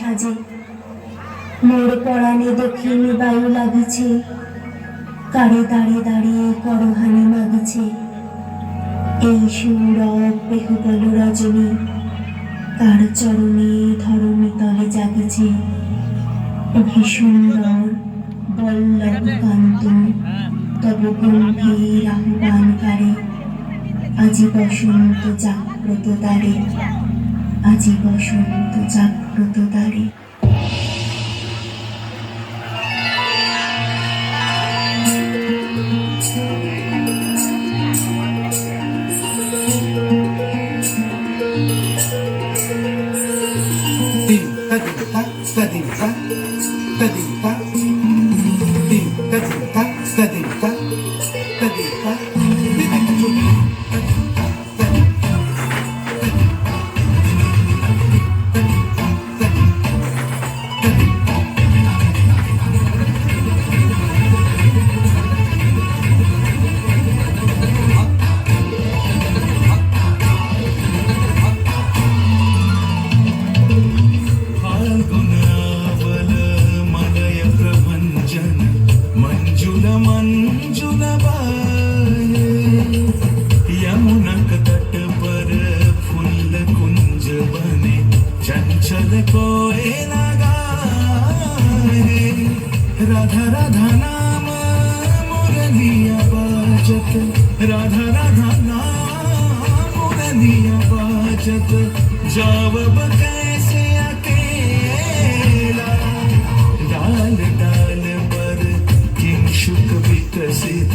সাজে। মোর পরাণে দক্ষিণী বায়ু লাগিছে কারে দাঁড়িয়ে দাঁড়িয়ে করহানি এই সৌরভ বেহুবল রজনী, তার চরণে ধরণী তলে জাগিছে। ভীষুন্দর বল্লভকান্ত, তব গম্ভীর আজি বসন্ত জাগ্রত দ্বারে, আজি বসন্ত জাগ্রত Ratu tadi. Tadi tadi tadi tadi tinta. बाजत राधा राधा नाम रनिया बाजत जाव कैसे अकेला? डाल डाल पर किंशुक विकसित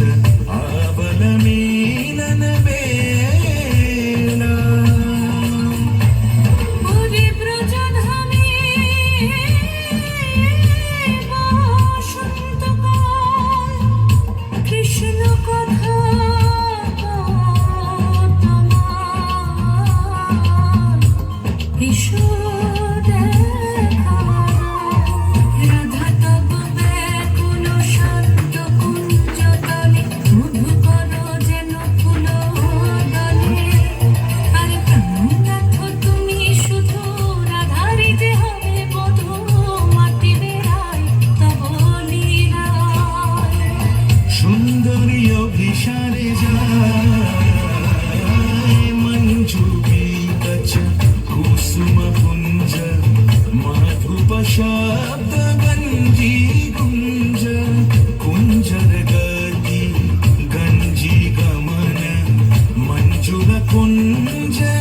ayuda con un.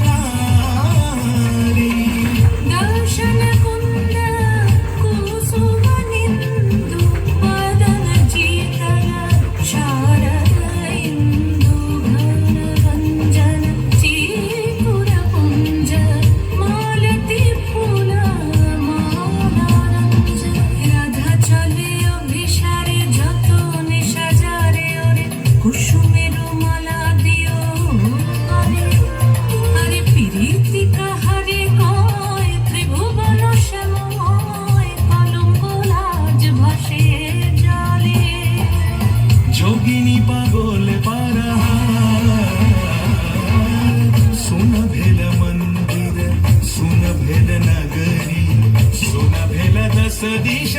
să din și